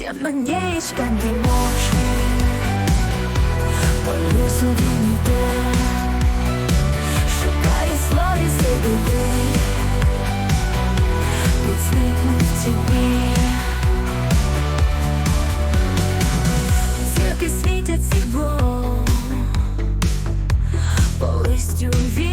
Все на нечка не можешь По лесу винты Шукає слої сліди Підсникнуть в тіні. Зірки світять сібо По листю вінти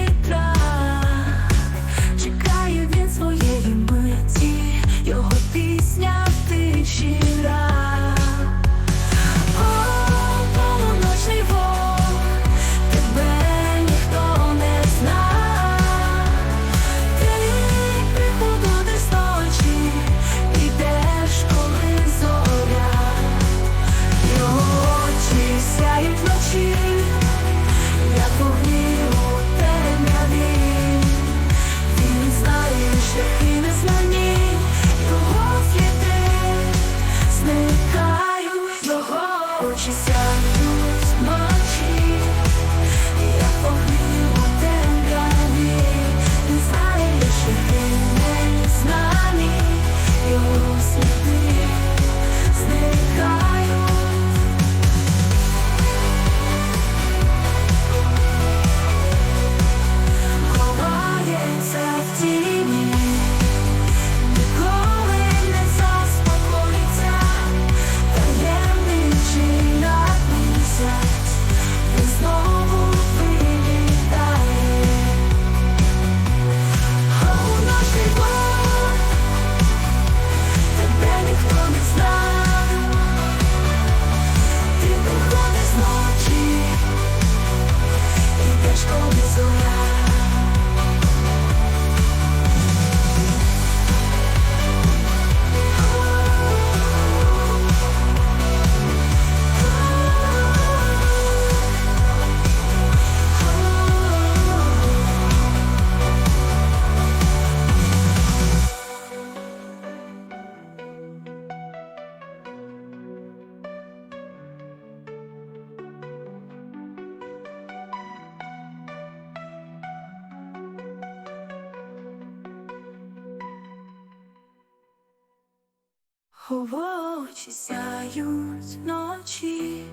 Очі сяють ночі,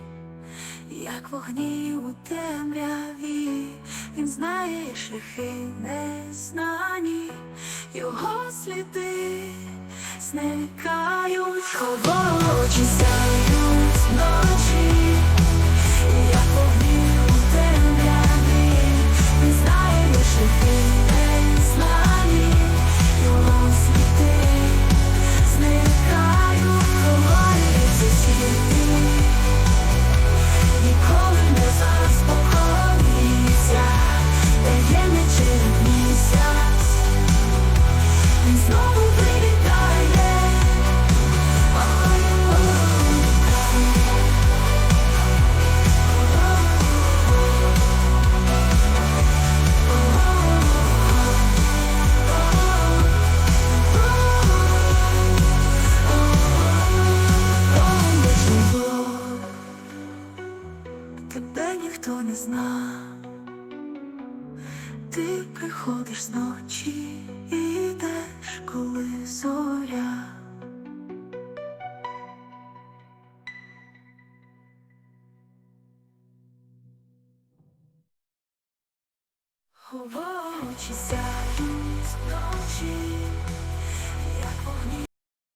як вогні у темряві, він знає шляхи незнані, його сліди зникають, Очі сяють ночі. Виходиш з ночі і йдеш, коли зоря. Очі сяють ночі, як вогні.